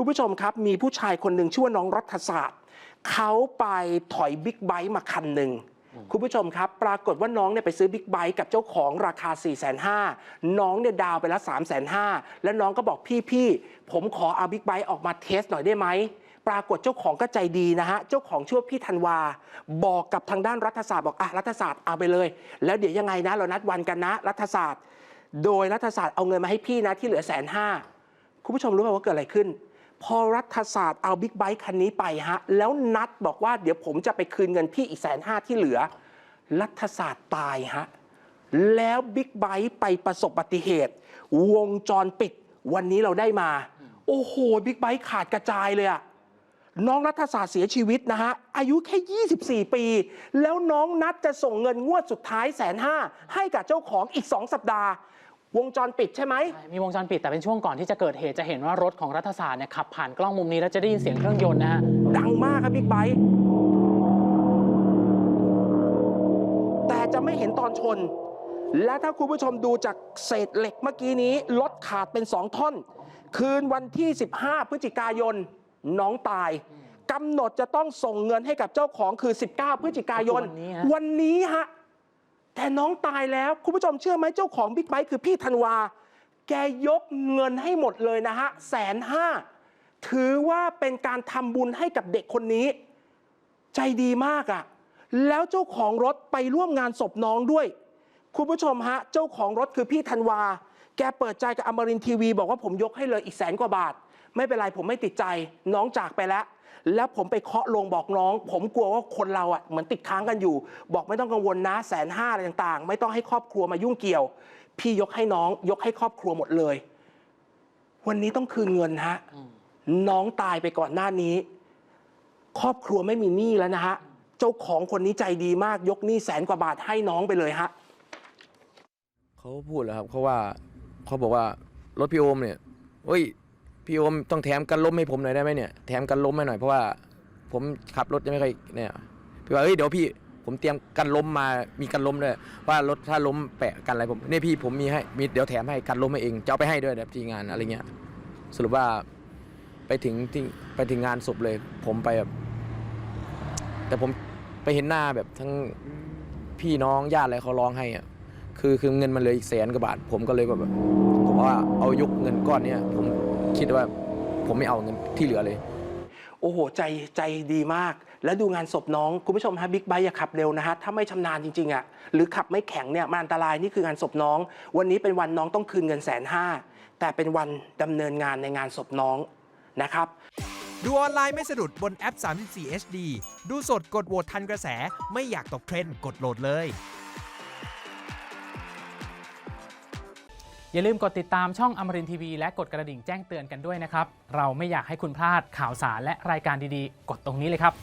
คุณผู้ชมครับ มีผู้ชายคนหนึ่งชื่อว่าน้องรัฐศาสตร์เขาไปถอยบิ๊กไบค์มาคันหนึ่งคุณผู้ชมครับ ปรากฏว่าน้องเนี่ยไปซื้อบิ๊กไบค์กับเจ้าของราคา 4 5 0 0 0น้องเนี่ยดาวไปแล้ว3 5 0 0 0แล้วน้องก็บอกพี่พี่ผมขอเอาบิ๊กไบค์ออกมาเทสหน่อยได้ไหมปรากฏเจ้าของก็ใจดีนะฮะ เจ้าของชื่อว่าพี่ธันวา บอกกับทางด้านรัฐศาสตร์บอกอะรัฐศาสตร์เอาไปเลย แล้วเดี๋ยวยังไงนะ เรานัดวันกันนะ รัฐศาสตร์ โดยรัฐศาสตร์เอาเงินมาให้พี่นะที่เหลือแสนห้าคุณผู้ชมรู้ไหมว่าเกิดอะไรขึ้น พอรัฐศาสตร์เอาบิ๊กไบค์คันนี้ไปฮะ แล้วนัดบอกว่าเดี๋ยวผมจะไปคืนเงินพี่อีกแสนห้าที่เหลือ รัฐศาสตร์ตายฮะ แล้วบิ๊กไบค์ไปประสบอุบัติเหตุ วงจรปิดวันนี้เราได้มา โอ้โหบิ๊กไบค์ขาดกระจายเลยอะน้องรัฐศาสตร์เสียชีวิตนะฮะ อายุแค่ 24 ปี แล้วน้องนัดจะส่งเงินงวดสุดท้ายแสนห้าให้กับเจ้าของอีก 2 สัปดาห์ วงจรปิดใช่ไหมใช่มีวงจรปิดแต่เป็นช่วงก่อนที่จะเกิดเหตุจะเห็นว่ารถของรัฐศาสตร์เนี่ยขับผ่านกล้องมุมนี้แล้วจะได้ยินเสียงเครื่องยนต์นะฮะดังมากครับบิ๊กไบค์แต่จะไม่เห็นตอนชน และถ้าคุณผู้ชมดูจากเศษเหล็กเมื่อกี้นี้รถขาดเป็นสองท่อน คืนวันที่ 15 พฤศจิกายน น้องตายกำหนดจะต้องส่งเงินให้กับเจ้าของคือ 19 พฤศจิกายน วันนี้ฮะวันนี้ฮะ แต่น้องตายแล้วคุณผู้ชมเชื่อไหมเจ้าของบิ๊กไบค์คือพี่ธันวา แกยกเงินให้หมดเลยนะฮะแสนห้าถือว่าเป็นการทำบุญให้กับเด็กคนนี้ ใจดีมากอะ่ะ แล้วเจ้าของรถไปร่วมงานศพน้องด้วย คุณผู้ชมฮะ เจ้าของรถคือพี่ธันวา แกเปิดใจกับอมรินทีวี บอกว่าผมยกให้เลยอีกแสนกว่าบาท ไม่เป็นไรผมไม่ติดใจน้องจากไปแล้ว แล้วผมไปเคาะลงบอกน้อง ผมกลัวว่าคนเราอะเหมือนติดค้างกันอยู่ บอกไม่ต้องกังวลนะแสนห้าอะไรต่างๆ ไม่ต้องให้ครอบครัวมายุ่งเกี่ยว พี่ยกให้น้อง ยกให้ครอบครัวหมดเลย วันนี้ต้องคืนเงินฮะน้องตายไปก่อนหน้านี้ ครอบครัวไม่มีหนี้แล้วนะฮะเจ้าของคนนี้ใจดีมากยกหนี้แสนกว่าบาทให้น้องไปเลยฮะเขาพูดแล้วครับเขาว่าเขาบอกว่ารถพี่โอมเนี่ยเฮ้ย พี่โอมต้องแถมกันล้มให้ผมหน่อยได้ไหมเนี่ยแถมกันล้มให้หน่อยเพราะว่า ผมขับรถจะไม่ค่อยเนี่ยพี่ว่าเฮ้ยเดี๋ยวพี่ผมเตรียมกันล้มมามีกันล้มด้วยว่ารถถ้าล้มแปะกันอะไรผมเนี่ยพี่ผมมีให้มีเดี๋ยวแถมให้กันล้มให้เองจะเอาไปให้ด้วยแบบที่งานอะไรเงี้ยสรุปว่าไปถึงที่ไปถึงงานศพเลย ผมไปแบบแต่ผมไปเห็นหน้าแบบทั้งพี่น้องญาติอะไรเขาร้องให้อะคือคือเงินมันเหลืออีกแสนกว่าบาท ผมก็เลยแบบผมว่าเอายกเงินก้อนเนี้ยผม คิดว่าผมไม่เอาเงินที่เหลือเลย โอ้โห ใจใจดีมาก แล้วดูงานศพน้อง คุณผู้ชมฮะบิ๊กไบค์อย่าขับเร็วนะฮะ ถ้าไม่ชำนาญจริงๆอะหรือขับไม่แข็งเนี่ยมันอันตรายนี่คืองานศพน้อง วันนี้เป็นวันน้องต้องคืนเงินแสนห้าแต่เป็นวันดำเนินงานในงานศพน้องนะครับดูออนไลน์ไม่สะดุดบนแอป 34 HD ดูสดกดโหวตทันกระแส ไม่อยากตกเทรนด์กดโหลดเลย อย่าลืมกดติดตามช่องอมรินทีวีและกดกระดิ่งแจ้งเตือนกันด้วยนะครับ เราไม่อยากให้คุณพลาดข่าวสารและรายการดีๆ กดตรงนี้เลยครับ